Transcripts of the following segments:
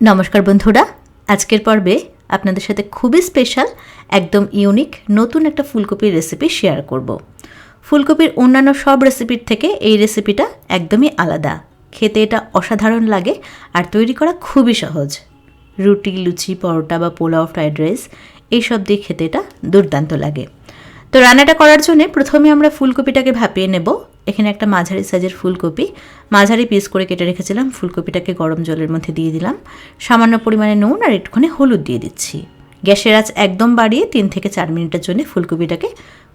নমস্কার বন্ধুরা, আজকের পর্বে আপনাদের সাথে খুবই স্পেশাল একদম ইউনিক নতুন একটা ফুলকপির রেসিপি শেয়ার করব। ফুলকপির অন্যান্য সব রেসিপির থেকে এই রেসিপিটা একদমই আলাদা। খেতে এটা অসাধারণ লাগে আর তৈরি করা খুবই সহজ। রুটি, লুচি, পরোটা বা পোলাও ফ্রাইড রাইস এইসব দিয়ে খেতে এটা দুর্দান্ত লাগে। তো রান্নাটা করার জন্য প্রথমে আমরা ফুলকপিটাকে ভাপিয়ে নেব। এখানে একটা মাঝারি সাইজের ফুলকপি। মাঝারি পিস করে কেটে রেখেছিলাম। ফুলকপিটাকে গরম জলের মধ্যে দিয়ে দিলাম। সামান্য পরিমাণে নুন আর একটুখানি হলুদ দিয়ে দিচ্ছি। গ্যাসের আঁচ একদম বাড়িয়ে তিন থেকে চার মিনিটের জন্য ফুলকপিটাকে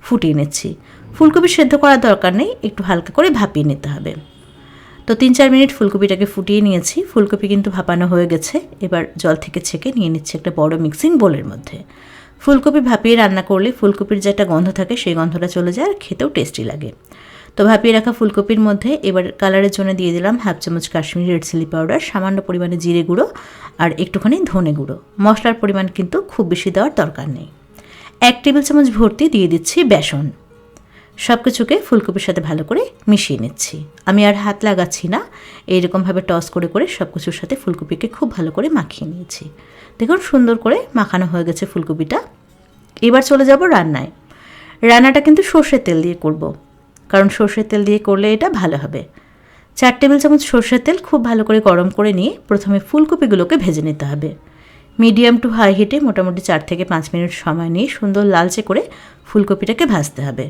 ফুটিয়ে নিচ্ছি। ফুলকপি সেদ্ধ করার দরকার নেই, একটু হালকা করে ভাপিয়ে নিতে হবে। তো তিন চার মিনিট ফুলকপিটাকে ফুটিয়ে নিয়েছি। ফুলকপি কিন্তু ভাপানো হয়ে গেছে। এবার জল থেকে ছেঁকে নিয়ে নিচ্ছি একটা বড় মিক্সিং বোলের মধ্যে। ফুলকপি ভাপিয়ে রান্না করলে ফুলকপির যে একটা গন্ধ থাকে, সেই গন্ধটা চলে যায় আর খেতেও টেস্টি লাগে। তো ভাপিয়ে রাখা ফুলকপির মধ্যে এবার কালারের জন্য দিয়ে দিলাম হাফ চামচ কাশ্মীরি রেড চিলি পাউডার সামান্য পরিমাণে জিরে গুঁড়ো আর একটুখানি ধনে গুঁড়ো। মশলার পরিমাণ কিন্তু খুব বেশি দেওয়ার দরকার নেই। এক টেবিল চামচ ভর্তি দিয়ে দিচ্ছি বেসন। সব কিছুকে ফুলকপির সাথে ভালো করে মিশিয়ে নিচ্ছি। আমি আর হাত লাগাচ্ছি না, এইরকমভাবে টস করে করে সব কিছুর সাথে ফুলকপিকে খুব ভালো করে মাখিয়ে নিয়েছি। দেখুন সুন্দর করে মাখানো হয়ে গেছে ফুলকপিটা। এবার চলে যাব রান্নায়। রান্নাটা কিন্তু সর্ষের তেল দিয়ে করব। কারণ সর্ষের তেল দিয়ে করলে এটা ভালো হবে। চার টেবিল চামচ সর্ষের তেল খুব ভালো করে গরম করে নিয়ে প্রথমে ফুলকপিগুলোকে ভেজে নিতে হবে। মিডিয়াম টু হাই হিটে মোটামুটি চার থেকে পাঁচ মিনিট সময় নিয়ে সুন্দর লালচে করে ফুলকপিটাকে ভাজতে হবে।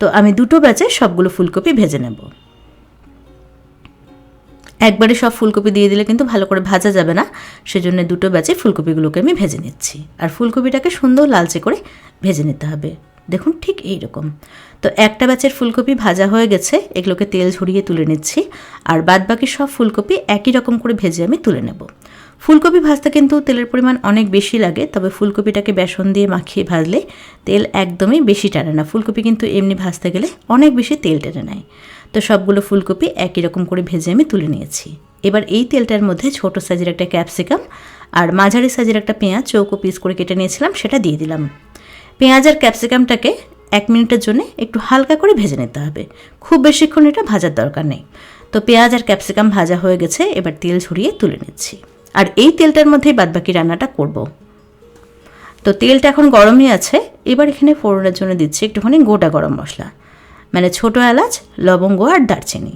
তো আমি দুটো ব্যাচে সবগুলো ফুলকপি ভেজে নেব। একবারে সব ফুলকপি দিয়ে দিলে কিন্তু ভালো করে ভাজা যাবে না, সেজন্য দুটো ব্যাচে ফুলকপিগুলোকে আমি ভেজে নিচ্ছি। আর ফুলকপিটাকে সুন্দর লালচে করে ভেজে নিতে হবে। দেখুন ঠিক এই রকম তো একটা ব্যাচের ফুলকপি ভাজা হয়ে গেছে, এগুলোকে তেল ঝরিয়ে তুলে নিচ্ছি, আর বাদ বাকি সব ফুলকপি একই রকম করে ভেজে আমি তুলে নেব। ফুলকপি ভাজতে কিন্তু তেলের পরিমাণ অনেক বেশি লাগে, তবে ফুলকপিটাকে বেসন দিয়ে মাখিয়ে ভাজলে তেল একদমই বেশি টানে না। ফুলকপি কিন্তু এমনি ভাজতে গেলে অনেক বেশি তেল টেনে নেয়। তো সবগুলো ফুলকপি একই রকম করে ভেজে আমি তুলে নিয়েছি। এবার এই তেলটার মধ্যে ছোট সাইজের একটা ক্যাপসিকাম আর মাঝারি সাইজের একটা পেঁয়াজ চৌকো পিস করে কেটে নিয়েছিলাম, সেটা দিয়ে দিলাম। পেঁয়াজ আর ক্যাপসিকামটাকে এক মিনিটের জন্য একটু হালকা করে ভেজে নিতে হবে। খুব বেশিক্ষণ এটা ভাজার দরকার নেই। তো পেঁয়াজ আর ক্যাপসিকাম ভাজা হয়ে গেছে, এবার তেল ঝরিয়ে তুলে নিচ্ছি। আর এই তেলটার মধ্যেই বাদবাকি রান্নাটা করব। তো তেলটা এখন গরমই আছে, এবার এখানে ফোড়নের জন্য দিচ্ছি একটুখানি গোটা গরম মশলা মানে ছোটো এলাচ, লবঙ্গ আর দারচিনি।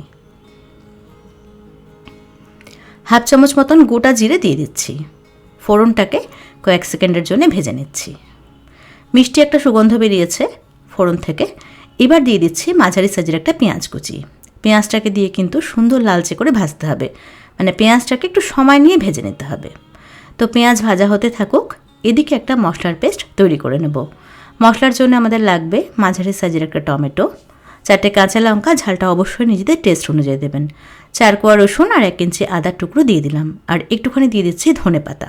হাফ চামচ মতন গোটা জিরে দিয়ে দিচ্ছি। ফোড়নটাকে কয়েক সেকেন্ডের জন্য ভেজে নিচ্ছি। মিষ্টি একটা সুগন্ধ বেরিয়েছে ফোড়ন থেকে। এবার দিয়ে দিচ্ছি মাঝারি সাইজের একটা পেঁয়াজ কুচি। পেঁয়াজটাকে দিয়ে কিন্তু সুন্দর লালচে করে ভাজতে হবে। মানে পেঁয়াজটাকে একটু সময় নিয়ে ভেজে নিতে হবে। তো পেঁয়াজ ভাজা হতে থাকুক, এদিকে একটা মশলার পেস্ট তৈরি করে নেব। মশলার জন্য আমাদের লাগবে মাঝারি সাইজের একটা টমেটো চারটে কাঁচা লঙ্কা, ঝালটা অবশ্যই নিজেদের টেস্ট অনুযায়ী দেবেন। চার কোয়া রসুন আর এক ইঞ্চি আদার টুকরো দিয়ে দিলাম। আর একটুখানি দিয়ে দিচ্ছি ধনে পাতা।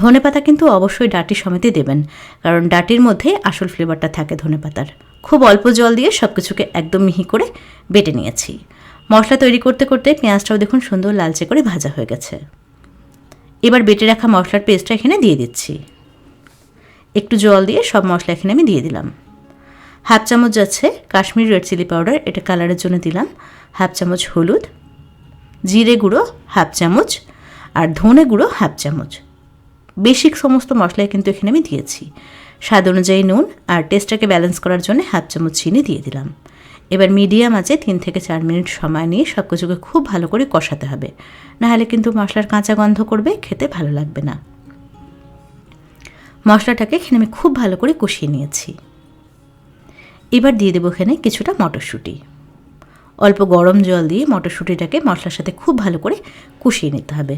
ধনে পাতা কিন্তু অবশ্যই ডাটি সমেতে দেবেন, কারণ ডাটির মধ্যে আসল ফ্লেভারটা থাকে ধনে পাতার। খুব অল্প জল দিয়ে সব কিছুকে একদম মিহি করে বেটে নিয়েছি। মশলা তৈরি করতে করতে পেঁয়াজটাও দেখুন সুন্দর লালচে করে ভাজা হয়ে গেছে। এবার বেটে রাখা মশলার পেস্টটা এখানে দিয়ে দিচ্ছি। একটু জল দিয়ে সব মশলা এখানে আমি দিয়ে দিলাম। হাফ চামচ যাচ্ছে কাশ্মীর রেড চিলি পাউডার, এটা কালারের জন্য দিলাম। হাফ চামচ হলুদ, জিরে গুঁড়ো হাফ চামচ আর ধনে গুঁড়ো হাফ চামচ। বেসিক সমস্ত মশলাই কিন্তু এখানে আমি দিয়েছি। স্বাদ অনুযায়ী নুন আর টেস্টটাকে ব্যালেন্স করার জন্য হাফ চামচ চিনি দিয়ে দিলাম। এবার মিডিয়াম আছে তিন থেকে চার মিনিট সময় নিয়ে সব কিছুকে খুব ভালো করে কষাতে হবে। নাহলে কিন্তু মশলার কাঁচা গন্ধ করবে, খেতে ভালো লাগবে না। মশলাটাকে এখানে আমি খুব ভালো করে কষিয়ে নিয়েছি। এবার দিয়ে দেবো এখানে কিছুটা মটরশুঁটি। অল্প গরম জল দিয়ে মটরশুঁটিটাকে মশলার সাথে খুব ভালো করে কষিয়ে নিতে হবে।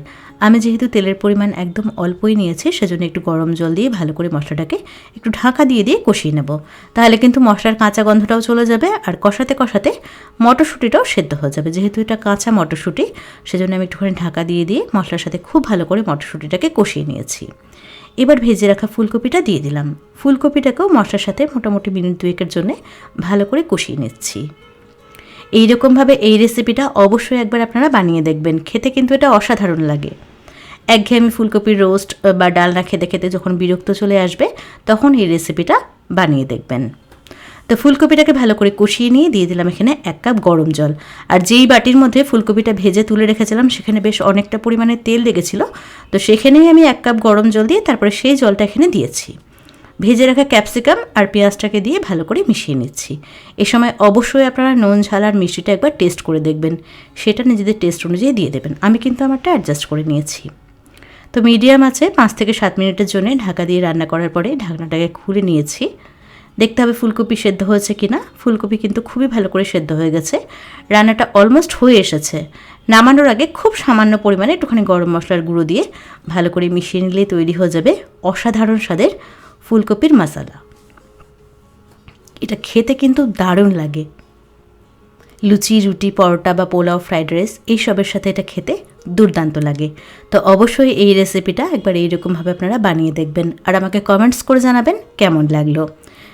আমি যেহেতু তেলের পরিমাণ একদম অল্পই নিয়েছি, সেজন্য একটু গরম জল দিয়ে ভালো করে মশলাটাকে একটু ঢাকা দিয়ে দিয়ে কষিয়ে নেব। তাহলে কিন্তু মশলার কাঁচা গন্ধটাও চলে যাবে আর কষাতে কষাতে মটরশুঁটিটাও সেদ্ধ হয়ে যাবে। যেহেতু এটা কাঁচা মটরশুঁটি, সেজন্য আমি একটুখানি ঢাকা দিয়ে দিয়ে মশলার সাথে খুব ভালো করে মটরশুঁটিটাকে কষিয়ে নিয়েছি। এবার ভেজে রাখা ফুলকপিটা দিয়ে দিলাম। ফুলকপিটাকেও মশলার সাথে মোটামুটি মিনিট দুয়েকের জন্য ভালো করে কষিয়ে নিচ্ছি। এই রকমভাবে এই রেসিপিটা অবশ্যই একবার আপনারা বানিয়ে দেখবেন। খেতে কিন্তু এটা অসাধারণ লাগে। একঘেয়েমি ফুলকপির রোস্ট বা ডালনা খেতে খেতে যখন বিরক্ত চলে আসবে, তখন এই রেসিপিটা বানিয়ে দেখবেন। তো ফুলকপিটাকে ভালো করে কষিয়ে নিয়ে দিয়ে দিলাম এখানে এক কাপ গরম জল। আর যেই বাটির মধ্যে ফুলকপিটা ভেজে তুলে রেখেছিলাম, সেখানে বেশ অনেকটা পরিমাণে তেল লেগেছিল। তো সেখানেই আমি এক কাপ গরম জল দিয়ে তারপরে সেই জলটা এখানে দিয়েছি। ভেজে রাখা ক্যাপসিকাম আর পেঁয়াজটাকে দিয়ে ভালো করে মিশিয়ে নিচ্ছি। এ সময় অবশ্যই আপনারা নুন, ঝাল আর মিষ্টিটা একবার টেস্ট করে দেখবেন। সেটা নিজেদের টেস্ট অনুযায়ী দিয়ে দেবেন। আমি কিন্তু আমারটা অ্যাডজাস্ট করে নিয়েছি। তো মিডিয়াম আছে, পাঁচ থেকে সাত মিনিটের জন্য ঢাকা দিয়ে রান্না করার পরে ঢাকনাটাকে খুলে নিয়েছি। দেখতে হবে ফুলকপি সেদ্ধ হয়েছে কিনা। ফুলকপি কিন্তু খুবই ভালো করে সেদ্ধ হয়ে গেছে। রান্নাটা অলমোস্ট হয়ে এসেছে। নামানোর আগে খুব সামান্য পরিমাণে একটুখানি গরম মশলার গুঁড়ো দিয়ে ভালো করে মিশিয়ে নিলে তৈরি হয়ে যাবে অসাধারণ স্বাদের ফুলকপির মশালা এটা খেতে কিন্তু দারুণ লাগে। লুচি, রুটি, পরোটা বা পোলাও ফ্রাইড রাইস এইসবের সাথে এটা খেতে দুর্দান্ত লাগে। তো অবশ্যই এই রেসিপিটা একবার এইরকমভাবে আপনারা বানিয়ে দেখবেন। আর আমাকে কমেন্টস করে জানাবেন কেমন লাগল।